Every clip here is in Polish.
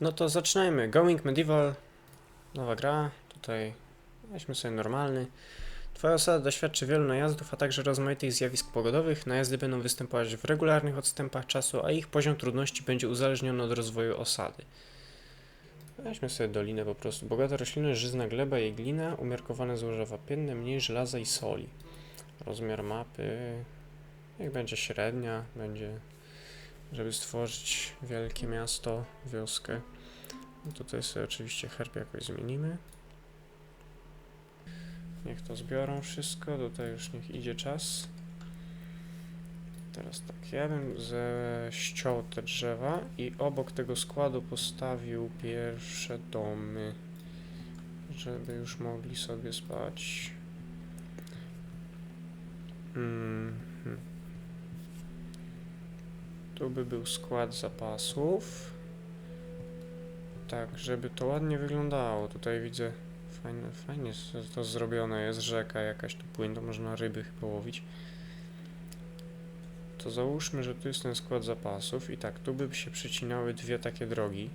No to zaczynajmy. Going Medieval. Nowa gra. Tutaj weźmy sobie normalny. Twoja osada doświadczy wielu najazdów, a także rozmaitych zjawisk pogodowych. Najazdy będą występować w regularnych odstępach czasu, a ich poziom trudności będzie uzależniony od rozwoju osady. Weźmy sobie dolinę po prostu. Bogata roślinność, żyzna gleba i glina, umiarkowane złoża wapienne, mniej żelaza i soli. Rozmiar mapy, niech będzie średnia, będzie, żeby stworzyć wielkie miasto, wioskę. No Tutaj sobie oczywiście herb jakoś zmienimy. Niech to zbiorą wszystko, tutaj już niech idzie czas. Teraz tak, ja bym ześciął te drzewa i obok tego składu postawił pierwsze domy, żeby już mogli sobie spać. Mhm. Tu by był skład zapasów. Tak, żeby to ładnie wyglądało. Tutaj widzę fajnie s- to zrobione jest. Rzeka jakaś tu płynie, to można ryby chyba łowić. To załóżmy, że tu jest ten skład zapasów i tak, tu by się przycinały dwie takie drogi.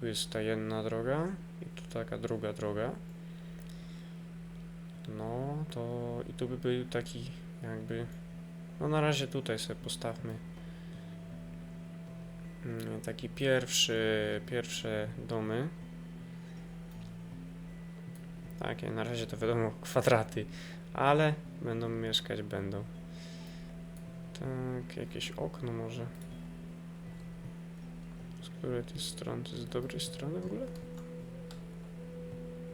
Tu jest ta jedna droga i tu taka druga droga. No, to i tu by był taki jakby... No na razie tutaj sobie postawmy taki pierwszy, pierwsze domy. Takie, na razie to wiadomo, kwadraty, ale będą mieszkać, będą. Tak, jakieś okno może. Z której to jest strony? To jest z dobrej strony w ogóle?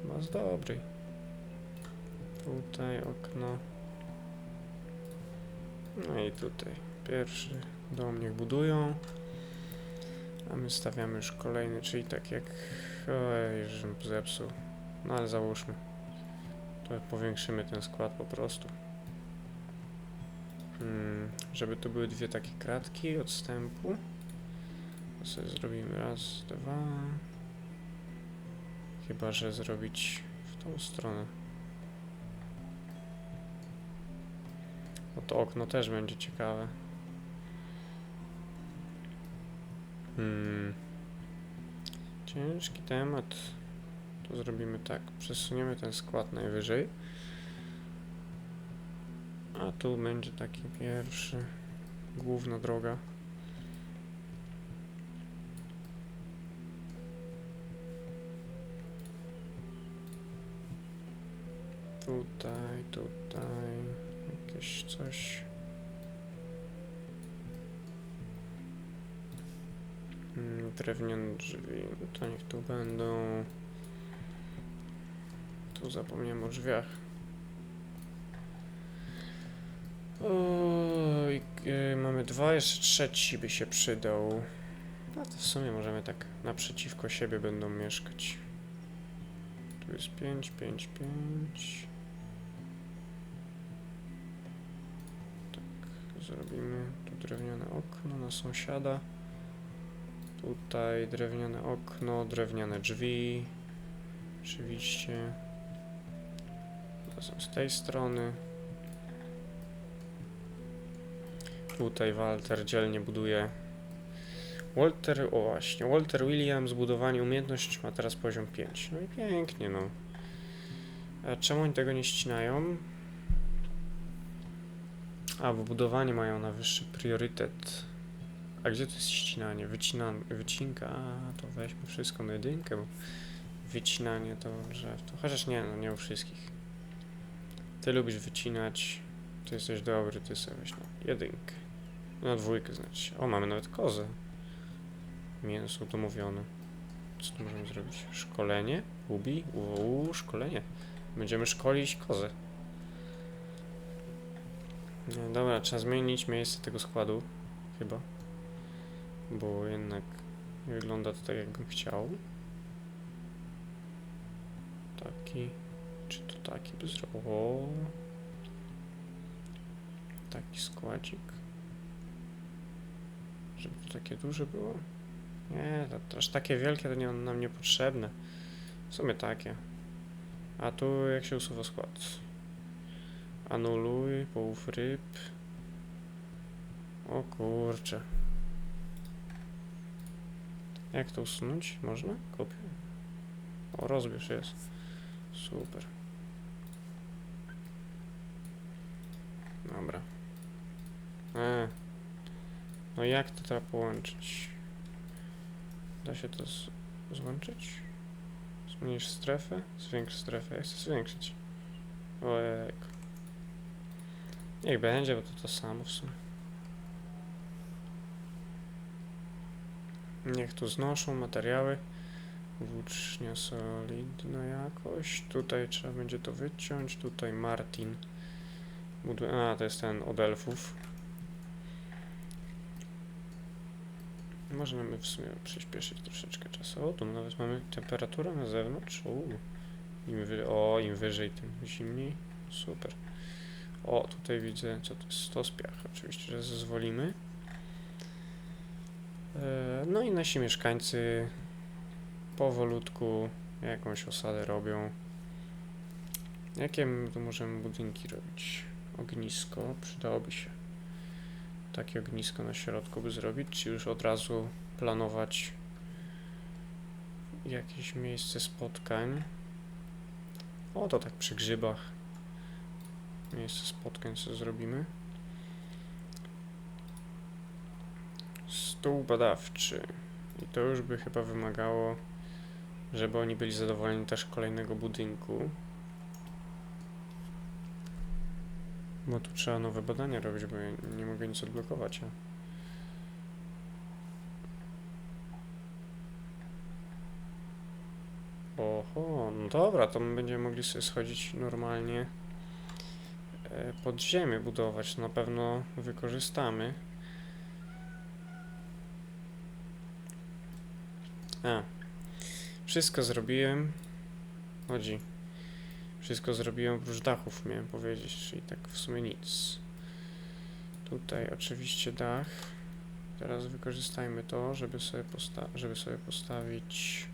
Chyba z dobrej. Tutaj okno. No i tutaj. Pierwszy dom niech budują. A my stawiamy już kolejny, czyli tak jak... Oj, żebym zepsuł. No ale załóżmy. To powiększymy ten skład po prostu. Hmm, żeby to były dwie takie kratki odstępu. To sobie zrobimy raz, dwa. Chyba, że zrobić w tą stronę. No to okno też będzie ciekawe. Hmm. Ciężki temat. To zrobimy tak. Przesuniemy ten skład najwyżej. A tu będzie taki pierwszy. Główna droga. Tutaj, tutaj. Jakieś coś. Drewniane drzwi, to niech tu będą. Tu zapomniałem o drzwiach. Y, mamy dwa, jeszcze trzeci by się przydał. No to w sumie możemy tak naprzeciwko siebie będą mieszkać. Tu jest 5, 5, 5. Tak, zrobimy tu drewniane okno na sąsiada. Tutaj drewniane okno, drewniane drzwi. Oczywiście. To są z tej strony. Tutaj Walter dzielnie buduje. Walter, o właśnie, Walter Williams, budowanie umiejętność ma teraz poziom 5. No i pięknie, no. A czemu oni tego nie ścinają? A, bo budowanie mają na wyższy priorytet. A gdzie to jest ścinanie? Wycinan wycinka? A, to weźmy wszystko na jedynkę, bo wycinanie to drzew. To chociaż nie, no nie u wszystkich. Ty lubisz wycinać, ty jesteś dobry, ty sobie weź na jedynkę. Na dwójkę znaczy. O, mamy nawet kozę. Mięso domówione. Co tu możemy zrobić? Szkolenie? Ubi? Uuu, szkolenie. Będziemy szkolić kozę. Nie, dobra, trzeba zmienić miejsce tego składu. Chyba bo jednak wygląda to tak, jakbym chciał. Taki, czy to taki by zrobił? Taki składzik. Żeby to takie duże było? Nie, to, aż takie wielkie to nie, nam niepotrzebne. W sumie takie. A tu jak się usuwa skład? Anuluj, połów ryb. O kurcze. Jak to usunąć? Można? Kopiuj. O, rozbierz jest. Super. Dobra. E. No jak to trzeba połączyć? Da się to złączyć? Zmniejsz strefę? Zwiększ strefę. Ja chcę zwiększyć. Ojejku. Niech będzie, bo to to samo w sumie. Niech tu znoszą materiały. Włócznia solidna jakoś. Tutaj trzeba będzie to wyciąć. Tutaj Martin. A, to jest ten od elfów. Możemy w sumie przyspieszyć troszeczkę czasu. O, tu nawet mamy temperaturę na zewnątrz. Uuu. Im wy... O, im wyżej, tym zimniej. Super. O, tutaj widzę, co to jest 100 spiach. Oczywiście, że zezwolimy. No i nasi mieszkańcy powolutku jakąś osadę robią. Jakie tu możemy budynki robić? Ognisko, przydałoby się. Takie ognisko na środku by zrobić, czy już od razu planować jakieś miejsce spotkań. O, to tak przy grzybach. Miejsce spotkań co zrobimy. Stół badawczy. I to już by chyba wymagało, żeby oni byli zadowoleni też kolejnego budynku. Bo tu trzeba nowe badania robić, bo ja nie mogę nic odblokować. A... Oho, no dobra, to my będziemy mogli sobie schodzić normalnie e, pod ziemię budować. Na pewno wykorzystamy. A, wszystko zrobiłem. Chodzi. Wszystko zrobiłem oprócz dachów, miałem powiedzieć, czyli tak w sumie nic. Tutaj oczywiście dach. Teraz wykorzystajmy to, żeby sobie, posta żeby sobie postawić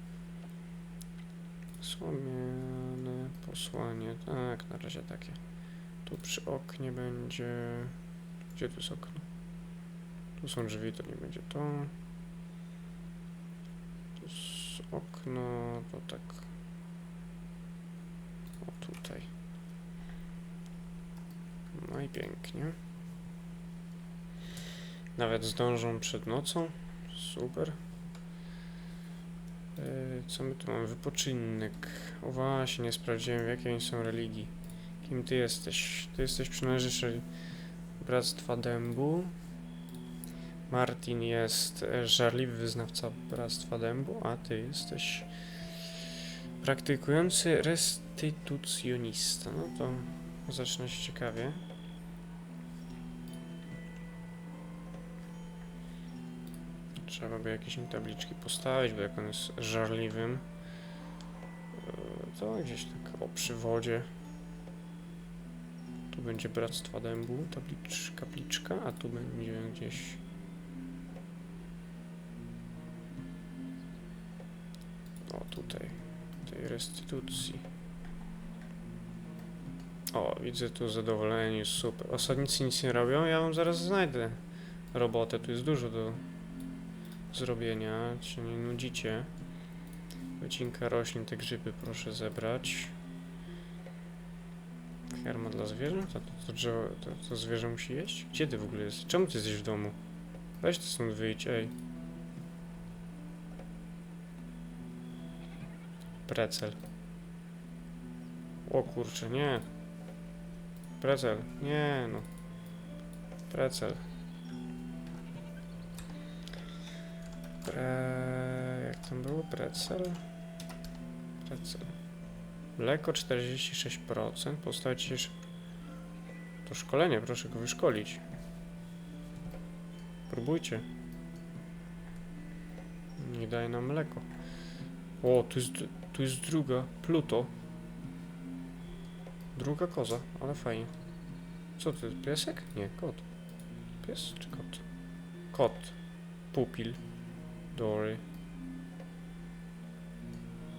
słomiane posłanie. Tak, na razie takie. Tu przy oknie będzie... Gdzie tu jest okno? Tu są drzwi, to nie będzie to. Jest okno, to tak. O tutaj. No i pięknie. Nawet zdążą przed nocą. Super. Yy, co my tu mamy? Wypoczynek. O właśnie, nie sprawdziłem w jakiej są religii. Kim ty jesteś? Ty jesteś przynależysz Bractwa Dębu. Martin jest e, żarliwy wyznawca Bractwa Dębu, a ty jesteś praktykujący restytucjonista. No to zaczyna się ciekawie. Trzeba by jakieś im tabliczki postawić, bo jak on jest żarliwym, e, to gdzieś tak o przywodzie. Tu będzie Bractwa Dębu, tablicz, kapliczka, a tu będzie gdzieś... tutaj, tej restytucji. O, widzę tu zadowolenie, super. Osadnicy nic nie robią, ja wam zaraz znajdę robotę, tu jest dużo do zrobienia, się nie nudzicie. Wycinka roślin, te grzyby proszę zebrać. Karma dla zwierząt? A to, to to, to zwierzę musi jeść? Gdzie ty w ogóle jesteś? Czemu ty jesteś w domu? Weź ty stąd wyjdź, ej. Precel. O kurczę, nie. Precel, nie no. Precel. Pre... Jak tam było? Precel? Precel. Mleko 46%. Postawić się... sz- To szkolenie, proszę go wyszkolić. Próbujcie. Nie daje nam mleko. O, tu jest, tu jest druga. Pluto. Druga koza, ale fajnie. Co to jest? Piesek? Nie, kot. Pies czy kot? Kot. Pupil. Dory.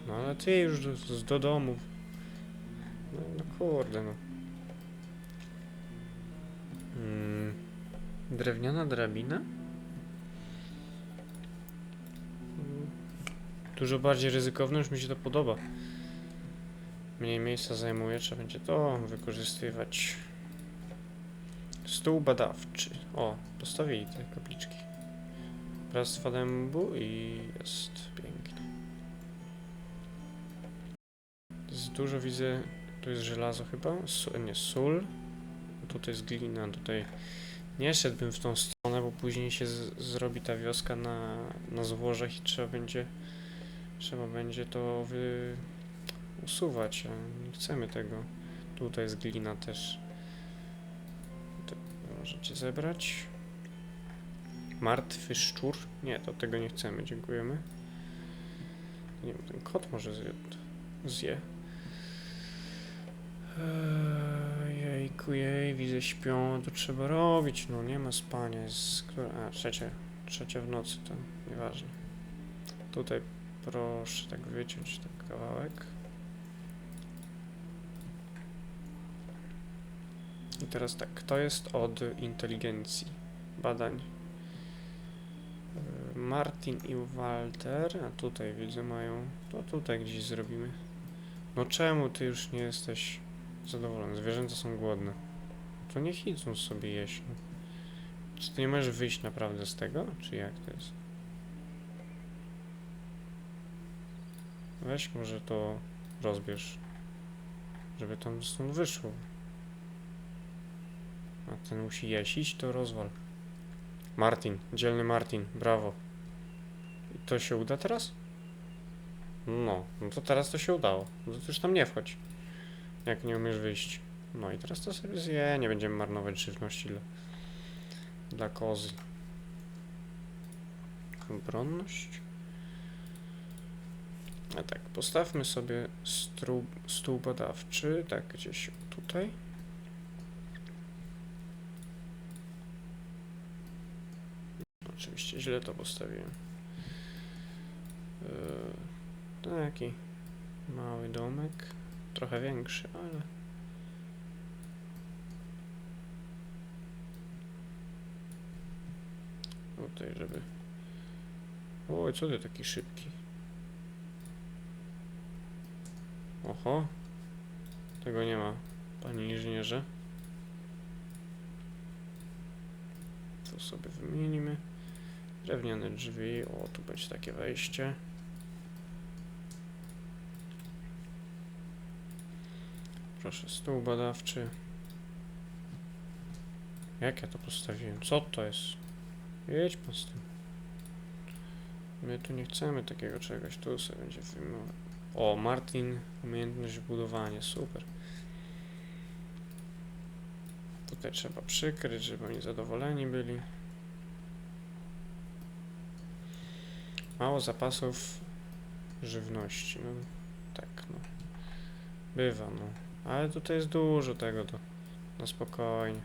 No ale ty już do, z- do domu. No, no kurde no. Mm. Drewniana drabina? Dużo bardziej ryzykowne, już mi się to podoba. Mniej miejsca zajmuje, trzeba będzie to wykorzystywać. Stół badawczy. O, postawili te kapliczki. Bractwa dębu i jest pięknie. Jest dużo widzę. Tu jest żelazo chyba. Su- nie, sól. Tutaj jest glina. Tutaj nie szedłbym w tą stronę, bo później się zrobi ta wioska na, na złożach i trzeba będzie trzeba będzie to wy usuwać, a nie chcemy tego. Tutaj jest glina też. To możecie zebrać. Martwy szczur? Nie, to tego nie chcemy, dziękujemy. Nie wiem, ten kot może zje. zje. Eee, Jejku, jej, widzę śpią, to trzeba robić, no nie ma spania, jest, a trzecia, trzecia w nocy, to nieważne. Tutaj proszę tak wyciąć ten kawałek. I teraz tak, kto jest od inteligencji, badań? Yy, Martin i Walter, a tutaj widzę mają, to tutaj gdzieś zrobimy. No czemu ty już nie jesteś zadowolony? Zwierzęta są głodne. To niech idą sobie jeść. Czy ty nie możesz wyjść naprawdę z tego? Czy jak to jest? Weź może to rozbierz, żeby tam stąd wyszło. A ten musi jeść, to rozwal. Martin, dzielny Martin, brawo. I to się uda teraz? No, no to teraz to się udało. No to już tam nie wchodź. Jak nie umiesz wyjść. No i teraz to sobie zje, nie będziemy marnować żywności dla, dla kozy. Obronność. A tak, postawmy sobie stru, stół badawczy, tak gdzieś tutaj. Oczywiście źle to postawiłem. Yy, taki mały domek, trochę większy, ale tutaj, żeby... Oj, co ty taki szybki? Oho. Tego nie ma, panie inżynierze. To sobie wymienimy. Drewniane drzwi. O, tu będzie takie wejście. Proszę, stół badawczy. Jak ja to postawiłem? Co to jest? Jedź pan z tym. My tu nie chcemy takiego czegoś. Tu sobie będzie wyjmować. O, Martin, umiejętność budowania, super. Tutaj trzeba przykryć, żeby oni zadowoleni byli. Mało zapasów żywności, no tak, no. Bywa, no. Ale tutaj jest dużo tego, to na spokojnie.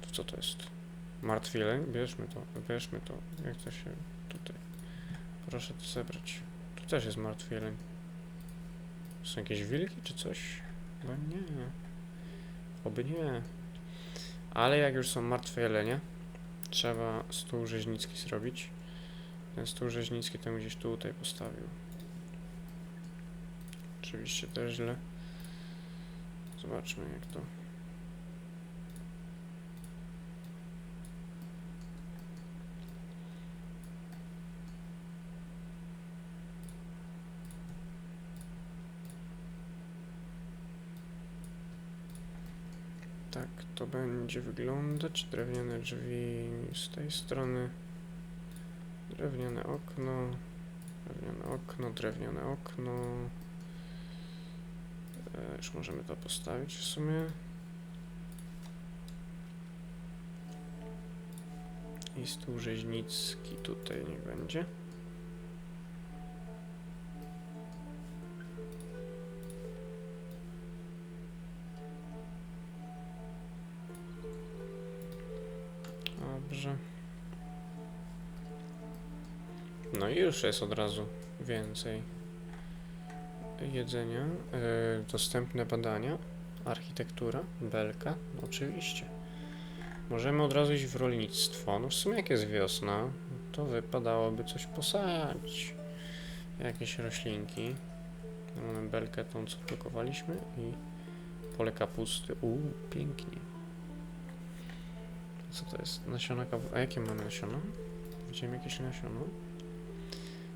To co to jest? Martwiele? Bierzmy to, bierzmy to. Jak to się tutaj... Proszę to zebrać. Tu też jest martwy jeleń. Są jakieś wilki czy coś? Chyba nie. Oby nie. Ale jak już są martwe jelenie, trzeba stół rzeźnicki zrobić. Ten stół rzeźnicki to gdzieś tutaj postawił. Oczywiście też źle. Zobaczmy jak to. Tak to będzie wyglądać. Drewniane drzwi z tej strony. Drewniane okno. Drewniane okno, drewniane okno. E, już możemy to postawić w sumie. I stół rzeźnicki tutaj nie będzie. Dobrze. No i już jest od razu więcej jedzenia. E, dostępne badania. Architektura. Belka. Oczywiście. Możemy od razu iść w rolnictwo. No w sumie jak jest wiosna, to wypadałoby coś posadzić. Jakieś roślinki. Mamy belkę tą, co blokowaliśmy i pole kapusty. Uuu, pięknie. Co to jest? Nasiona kapu... A jakie mamy nasiona? Widziałem jakieś nasiona?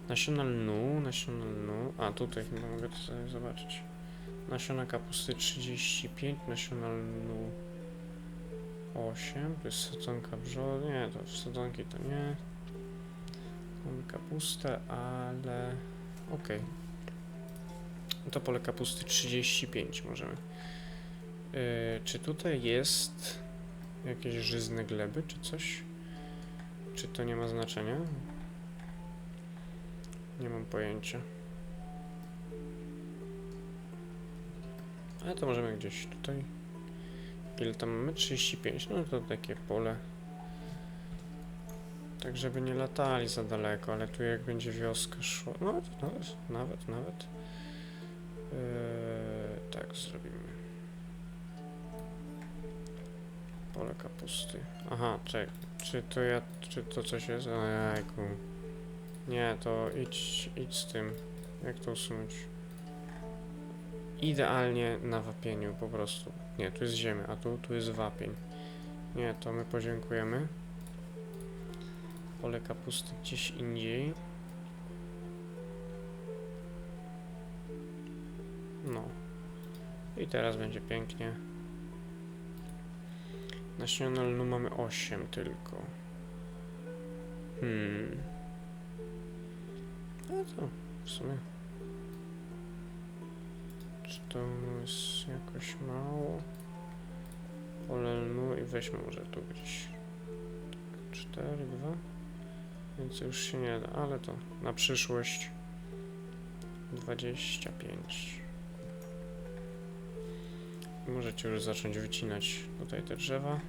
Nasiona lnu, nasiona lnu. A, tutaj chyba mogę to sobie zobaczyć. Nasiona kapusty 35, nasiona lnu 8. To jest sadzonka brzody. Nie, to sadzonki to nie. Mamy kapustę, ale... Okej. No To pole kapusty 35 możemy. Yy, czy tutaj jest jakieś żyzne gleby, czy coś? Czy to nie ma znaczenia? Nie mam pojęcia. Ale to możemy gdzieś tutaj. Ile tam mamy? 35. No to takie pole. Tak, żeby nie latali za daleko, ale tu jak będzie wioska szła. To nawet, nawet, nawet. Yy, tak zrobimy. Pole kapusty. Aha, czek. Czy to ja, czy to coś jest? O. Nie, to idź, idź z tym. Jak to usunąć? Idealnie na wapieniu po prostu. Nie, tu jest ziemia, a tu, tu jest wapień. Nie, to my podziękujemy. Pole kapusty gdzieś indziej. No. I teraz będzie pięknie. Nasiona lnu mamy 8 tylko. Hmm. No to w sumie. Czy to jest jakoś mało? Pole lnu i weźmy może tu gdzieś. 4, 2. Więc już się nie da, ale to na przyszłość 25. Możecie już zacząć wycinać tutaj te drzewa.